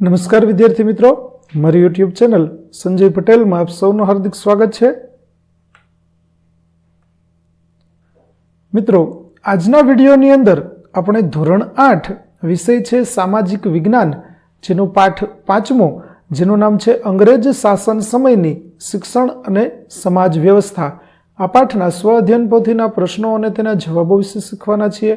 નમસ્કાર વિદ્યાર્થી મિત્રો. મારી યુટ્યુબ ચેનલ સંજય પટેલમાં આપ સૌનું હાર્દિક સ્વાગત છે. મિત્રો, આજના વિડીયોની અંદર આપણે ધોરણ આઠ વિષય છે સામાજિક વિજ્ઞાન, જેનો પાઠ પાંચમો, જેનું નામ છે અંગ્રેજ શાસન સમયની શિક્ષણ અને સમાજ વ્યવસ્થા. આ પાઠના સ્વ અધ્યયન પોથીના પ્રશ્નો અને તેના જવાબો વિશે શીખવાના છીએ.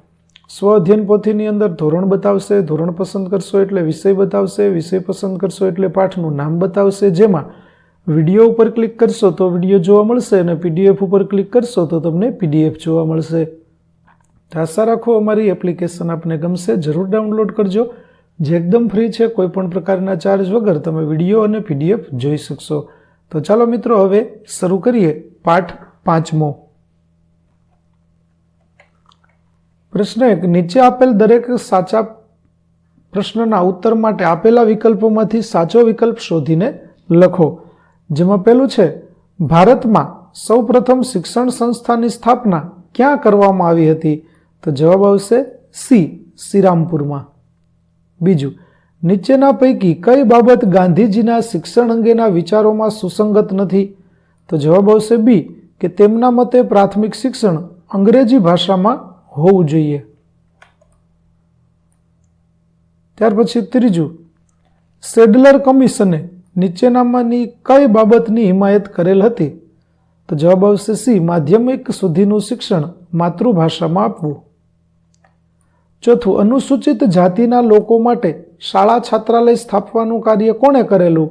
સ્વ અધ્યયન પોથીની અંદર ધોરણ બતાવશે, ધોરણ પસંદ કરશો એટલે વિષય બતાવશે, વિષય પસંદ કરશો એટલે પાઠનું નામ બતાવશે. જેમાં વીડિયો ઉપર ક્લિક કરશો તો વીડિયો જોવા મળશે અને પીડીએફ ઉપર ક્લિક કરશો તો તમને પીડીએફ જોવા મળશે. આશા રાખો અમારી એપ્લિકેશન આપને ગમશે. જરૂર ડાઉનલોડ કરજો. જે એકદમ ફ્રી છે કોઈ પણ પ્રકારના ચાર્જ વગર તમે વીડિયો અને પીડીએફ જોઈ શકશો. તો ચાલો મિત્રો, હવે શરૂ કરીએ પાઠ પાંચમો. પ્રશ્ન એક, નીચે આપેલ દરેક સાચા પ્રશ્નના ઉત્તર માટે આપેલા વિકલ્પોમાંથી સાચો વિકલ્પ શોધીને લખો. જેમાં પહેલું છે, ભારતમાં સૌપ્રથમ શિક્ષણ સંસ્થાની સ્થાપના ક્યાં કરવામાં આવી હતી? તો જવાબ આવશે, સી, શ્રીરામપુરમાં. બીજું, નીચેના પૈકી કઈ બાબત ગાંધીજીના શિક્ષણ અંગેના વિચારોમાં સુસંગત નથી? તો જવાબ આવશે બી, કે તેમના મતે પ્રાથમિક શિક્ષણ અંગ્રેજી ભાષામાં હોવું જોઈએ. ત્યાર પછી ત્રીજું, સેડલર કમિશને નીચેનામાંની કઈ બાબતની હિમાયત કરેલ હતી? તો જવાબ આવશે સી, માધ્યમિક સુધીનું શિક્ષણ માતૃભાષામાં આપવું. ચોથું, અનુસૂચિત જાતિના લોકો માટે શાળા છાત્રાલય સ્થાપવાનું કાર્ય કોણે કરેલું?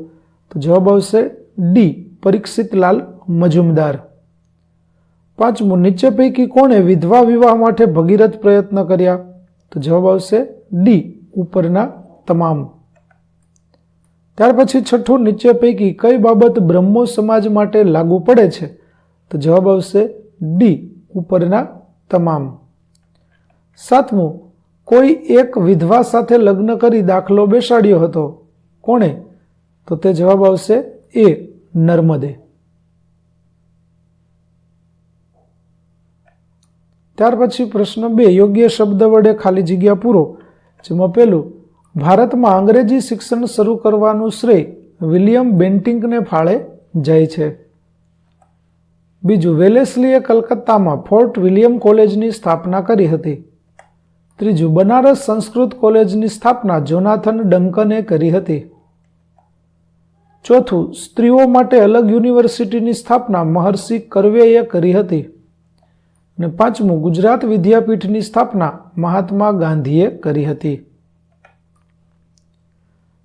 તો જવાબ આવશે ડી, પરીક્ષિતલાલ મજુમદાર. પાંચમું, નીચે પૈકી કોણે વિધવા વિવાહ માટે ભગીરથ પ્રયત્ન કર્યા? તો જવાબ આવશે ડી, ઉપરના તમામ. ત્યાર પછી છઠ્ઠું, નીચે પૈકી કઈ બાબત બ્રહ્મો સમાજ માટે લાગુ પડે છે? તો જવાબ આવશે ડી, ઉપરના તમામ. સાતમું, કોઈ એક વિધવા સાથે લગ્ન કરી દાખલો બેસાડ્યો હતો? કોણે? તો તે જવાબ આવશે એ, નર્મદે. ત્યાર પછી પ્રશ્ન બે, યોગ્ય શબ્દ વડે ખાલી જગ્યા પૂરો. જેમાં પહેલું, ભારતમાં અંગ્રેજી શિક્ષણ શરૂ કરવાનું શ્રેય વિલિયમ બેન્ટિંકને ફાળે જાય છે. બીજું, વેલેસલીએ કલકત્તામાં ફોર્ટ વિલિયમ કોલેજની સ્થાપના કરી હતી. ત્રીજું, બનારસ સંસ્કૃત કોલેજની સ્થાપના જોનાથન ડંકને કરી હતી. ચોથું, સ્ત્રીઓ માટે અલગ યુનિવર્સિટીની સ્થાપના મહર્ષિ કરવેએ કરી હતી. અને પાંચમું, ગુજરાત વિદ્યાપીઠની સ્થાપના મહાત્મા ગાંધીએ કરી હતી.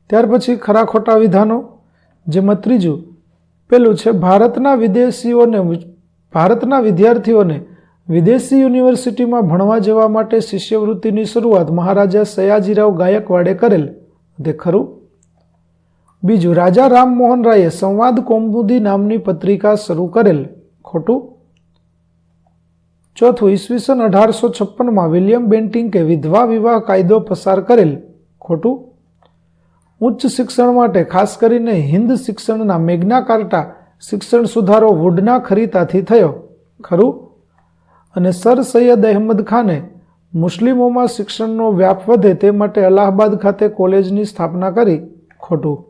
ત્યાર પછી ખરા ખોટા વિધાનો, જેમાં ત્રીજું, પેલું છે, ભારતના વિદેશીઓને ભારતના વિદ્યાર્થીઓને વિદેશી યુનિવર્સિટીમાં ભણવા જવા માટે શિષ્યવૃત્તિની શરૂઆત મહારાજા સયાજીરાવ ગાયકવાડે કરેલ. તે ખરું? બીજું, રાજા રામમોહન રાયે સંવાદ કોમુદી નામની પત્રિકા શરૂ કરેલ. ખોટું? ચોથું ઈસવીસન અઢારસો છપ્પનમાં વિલિયમ બેન્ટિંકે વિધવા વિવાહ કાયદો પસાર કરેલ. ખોટું? ઉચ્ચ શિક્ષણ માટે ખાસ કરીને હિન્દ શિક્ષણના મેઘના કાર્ટા શિક્ષણ સુધારો વુડના ખરીતાથી થયો. ખરું? અને સર સૈયદ અહેમદ ખાને મુસ્લિમોમાં શિક્ષણનો વ્યાપ વધે તે માટે અલ્હાબાદ ખાતે કોલેજની સ્થાપના કરી. ખોટું?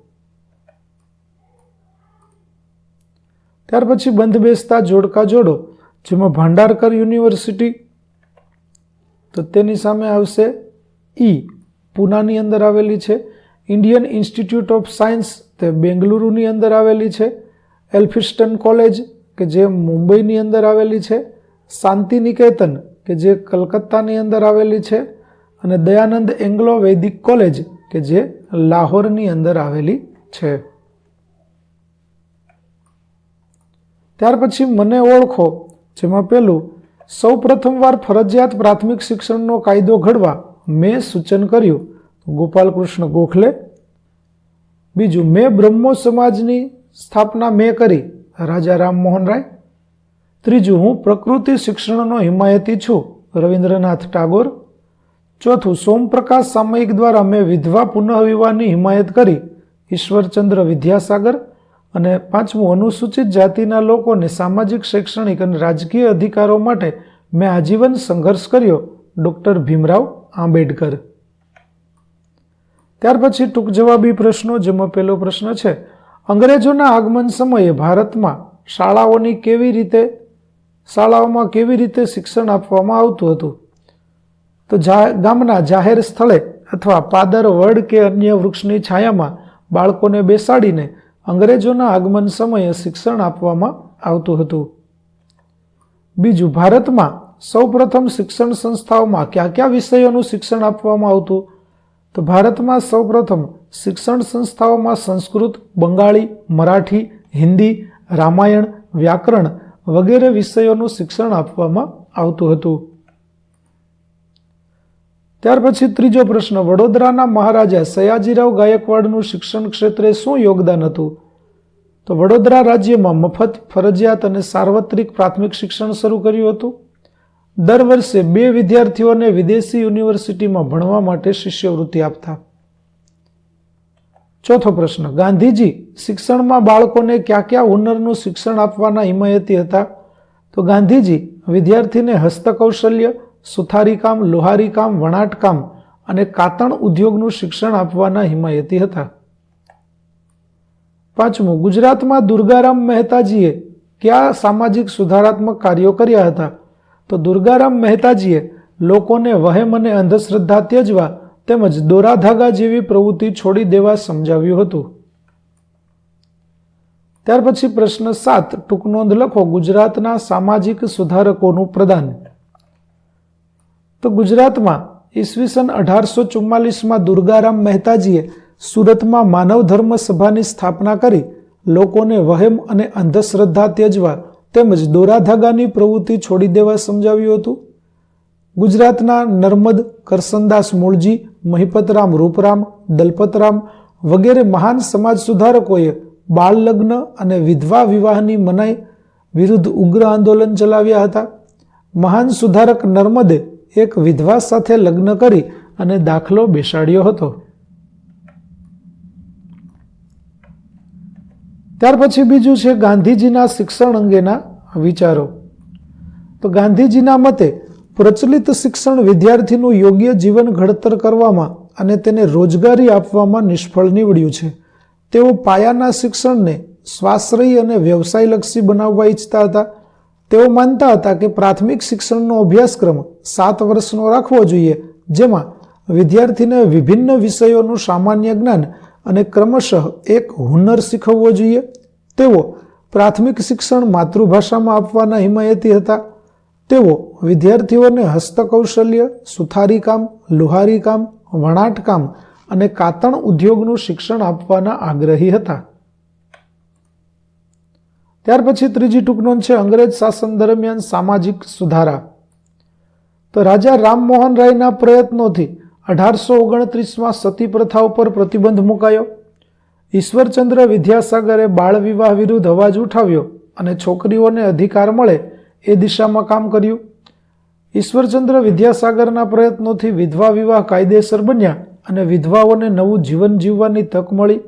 ત્યાર પછી બંધ બેસતા જોડકા જોડો જેમાં ભાંડારકર યુનિવર્સિટી, તો તેની સામે આવશે ઈ, પૂનાની અંદર આવેલી છે. ઇન્ડિયન ઇન્સ્ટિટ્યૂટ ઓફ સાયન્સ, તે બેંગલુરુની અંદર આવેલી છે. એલ્ફિસ્ટન કોલેજ, કે જે મુંબઈની અંદર આવેલી છે. શાંતિ નિકેતન કે જે કલકત્તાની અંદર આવેલી છે. અને દયાનંદ એંગ્લો વૈદિક કોલેજ, કે જે લાહોરની અંદર આવેલી છે. ત્યાર પછી મને ઓળખો જેમાં પહેલું, સૌ પ્રથમવાર ફરજિયાત પ્રાથમિક શિક્ષણનો કાયદો ઘડવા મેં સૂચન કર્યું, ગોપાલકૃષ્ણ ગોખલે. બીજું, મેં બ્રહ્મો સમાજની સ્થાપના મેં કરી, રાજા રામમોહન રાય. ત્રીજું, હું પ્રકૃતિ શિક્ષણનો હિમાયતી છું, રવિન્દ્રનાથ ટાગોર. ચોથું, સોમપ્રકાશ સામયિક દ્વારા મેં વિધવા પુનઃવિવાહની હિમાયત કરી, ઈશ્વરચંદ્ર વિદ્યાસાગર. અને પાંચમું, અનુસૂચિત જાતિના લોકોને સામાજિક, શૈક્ષણિક અને રાજકીય અધિકારો માટે મેં આજીવન સંઘર્ષ કર્યો, ડૉક્ટર ભીમરાવ આંબેડકર. ત્યાર પછી ટૂંક જવાબી પ્રશ્નો, જેમાં પહેલો પ્રશ્ન છે, અંગ્રેજોના આગમન સમયે ભારતમાં શાળાઓની કેવી રીતે, શાળાઓમાં કેવી રીતે શિક્ષણ આપવામાં આવતું હતું? તો ગામના જાહેર સ્થળે અથવા પાદર વડ કે અન્ય વૃક્ષની છાયામાં બાળકોને બેસાડીને અંગ્રેજોના આગમન સમયે શિક્ષણ આપવામાં આવતું હતું. બીજું, ભારતમાં સૌપ્રથમ શિક્ષણ સંસ્થાઓમાં કયા કયા વિષયોનું શિક્ષણ આપવામાં આવતું? તો ભારતમાં સૌપ્રથમ શિક્ષણ સંસ્થાઓમાં સંસ્કૃત, બંગાળી, મરાઠી, હિન્દી, રામાયણ, વ્યાકરણ વગેરે વિષયોનું શિક્ષણ આપવામાં આવતું હતું. ત્યાર પછી ત્રીજો પ્રશ્ન, વડોદરાના મહારાજા સયાજીરાવ ગાયકવાડનું શિક્ષણ ક્ષેત્રે શું યોગદાન હતું? તો વડોદરા રાજ્યમાં મફત, ફરજિયાત અને સાર્વત્રિક પ્રાથમિક શિક્ષણ શરૂ કર્યું હતું. દર વર્ષે બે વિદ્યાર્થીઓને વિદેશી યુનિવર્સિટીમાં ભણવા માટે શિષ્યવૃત્તિ આપતા. ચોથો પ્રશ્ન, ગાંધીજી શિક્ષણમાં બાળકોને કયા કયા હુનરનું શિક્ષણ આપવાના હિમાયતી હતા? તો ગાંધીજી વિદ્યાર્થીને હસ્તકૌશલ્ય સુથારીકામ, લોહારીકામ, વણાટકામ અને કાતણ ઉદ્યોગનું શિક્ષણ આપવાના હિમાયતી હતા. પાંચમું, ગુજરાતમાં દુર્ગારામ મહેતાજીએ કયા સામાજિક સુધારાત્મક કાર્યો કર્યા હતા? તો દુર્ગારામ મહેતાજીએ લોકોને વહેમ અને અંધશ્રદ્ધા ત્યજવા તેમજ દોરાધાગા જેવી પ્રવૃત્તિ છોડી દેવા સમજાવ્યું હતું. ત્યાર પછી પ્રશ્ન સાત, ટૂંક નોંધ લખો, ગુજરાતના સામાજિક સુધારકોનું પ્રદાન. તો ગુજરાતમાં ઈસવીસન અઢારસો ચુમ્માલીસમાં દુર્ગારામ મહેતાજીએ સુરતમાં માનવ ધર્મ સભાની સ્થાપના કરી લોકોને વહેમ અને અંધશ્રદ્ધા ત્યજવા તેમજ દોરાધાગાની પ્રવૃત્તિ છોડી દેવા સમજાવ્યું હતું. ગુજરાતના નર્મદ, કરસનદાસ મૂળજી, મહિપતરામ રૂપરામ, દલપતરામ વગેરે મહાન સમાજ સુધારકોએ બાળ લગ્ન અને વિધવા વિવાહની મનાઈ વિરુદ્ધ ઉગ્ર આંદોલન ચલાવ્યા હતા. મહાન સુધારક નર્મદે એક વિધવા સાથે લગ્ન કરી અને દાખલો બેસાડ્યો હતો. ત્યાર પછી બીજું છે ગાંધીજીના શિક્ષણ અંગેના વિચારો. તો ગાંધીજીના મતે પ્રચલિત શિક્ષણ વિદ્યાર્થીનું યોગ્ય જીવન ઘડતર કરવામાં અને તેને રોજગારી આપવામાં નિષ્ફળ નીવડ્યું છે. તેઓ પાયાના શિક્ષણને સ્વાશ્રયી અને વ્યવસાયલક્ષી બનાવવા ઈચ્છતા હતા. તેઓ માનતા હતા કે પ્રાથમિક શિક્ષણનો અભ્યાસક્રમ સાત વર્ષનો રાખવો જોઈએ, જેમાં વિદ્યાર્થીને વિભિન્ન વિષયોનું સામાન્ય જ્ઞાન અને ક્રમશઃ એક હુનર શીખવવો જોઈએ. તેઓ પ્રાથમિક શિક્ષણ માતૃભાષામાં આપવાના હિમાયતી હતા. તેઓ વિદ્યાર્થીઓને હસ્તકૌશલ્ય સુથારીકામ લુહારીકામ વણાટકામ અને કાતણ ઉદ્યોગનું શિક્ષણ આપવાના આગ્રહી હતા. ત્યાર પછી ત્રીજી ટૂંકનોંધ છે અંગ્રેજ શાસન દરમિયાન સામાજિક સુધારા. તો રાજા રામમોહન રાયના પ્રયત્નોથી અઢારસો ઓગણત્રીસમાં સતી પ્રથા ઉપર પ્રતિબંધ મુકાયો. ઈશ્વરચંદ્ર વિદ્યાસાગરે બાળ વિવાહ વિરુદ્ધ અવાજ ઉઠાવ્યો અને છોકરીઓને અધિકાર મળે એ દિશામાં કામ કર્યું. ઈશ્વરચંદ્ર વિદ્યાસાગરના પ્રયત્નોથી વિધવા વિવાહ કાયદેસર બન્યા અને વિધવાઓને નવું જીવન જીવવાની તક મળી.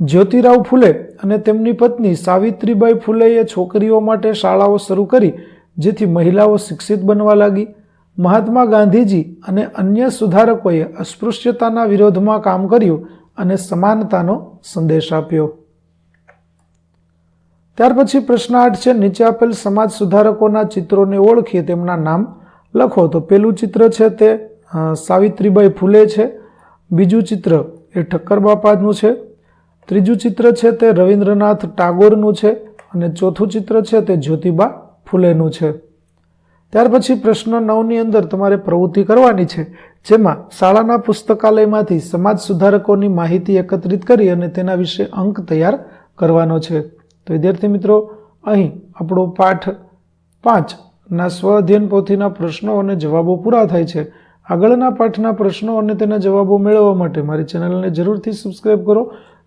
જ્યોતિરાવ ફૂલે અને તેમની પત્ની સાવિત્રીબાઈ ફૂલેએ છોકરીઓ માટે શાળાઓ શરૂ કરી, જેથી મહિલાઓ શિક્ષિત બનવા લાગી. મહાત્મા ગાંધીજી અને અન્ય સુધારકોએ અસ્પૃશ્યતાના વિરોધમાં કામ કર્યું અને સમાનતાનો સંદેશ આપ્યો. ત્યાર પછી પ્રશ્ન આઠ છે, નીચે આપેલ સમાજ સુધારકોના ચિત્રોને ઓળખીએ તેમના નામ લખો. તો પેલું ચિત્ર છે તે સાવિત્રીબાઈ ફૂલે છે. બીજું ચિત્ર એ ઠક્કર બાપાનું છે. ત્રીજું ચિત્ર છે તે રવિન્દ્રનાથ ટાગોરનું છે અને ચોથું ચિત્ર છે તે જ્યોતિબા ફૂલેનું છે. ત્યાર પછી પ્રશ્ન નવની અંદર તમારે પ્રવૃત્તિ કરવાની છે, જેમાં શાળાના પુસ્તકાલયમાંથી સમાજ સુધારકોની માહિતી એકત્રિત કરી અને તેના વિશે અંક તૈયાર કરવાનો છે. તો વિદ્યાર્થી મિત્રો, અહીં આપણો પાઠ પાંચના સ્વ અધ્યયન પોથીના પ્રશ્નો અને જવાબો પૂરા થાય છે. આગળના પાઠના પ્રશ્નો અને તેના જવાબો મેળવવા માટે મારી ચેનલને જરૂરથી સબસ્ક્રાઈબ કરો.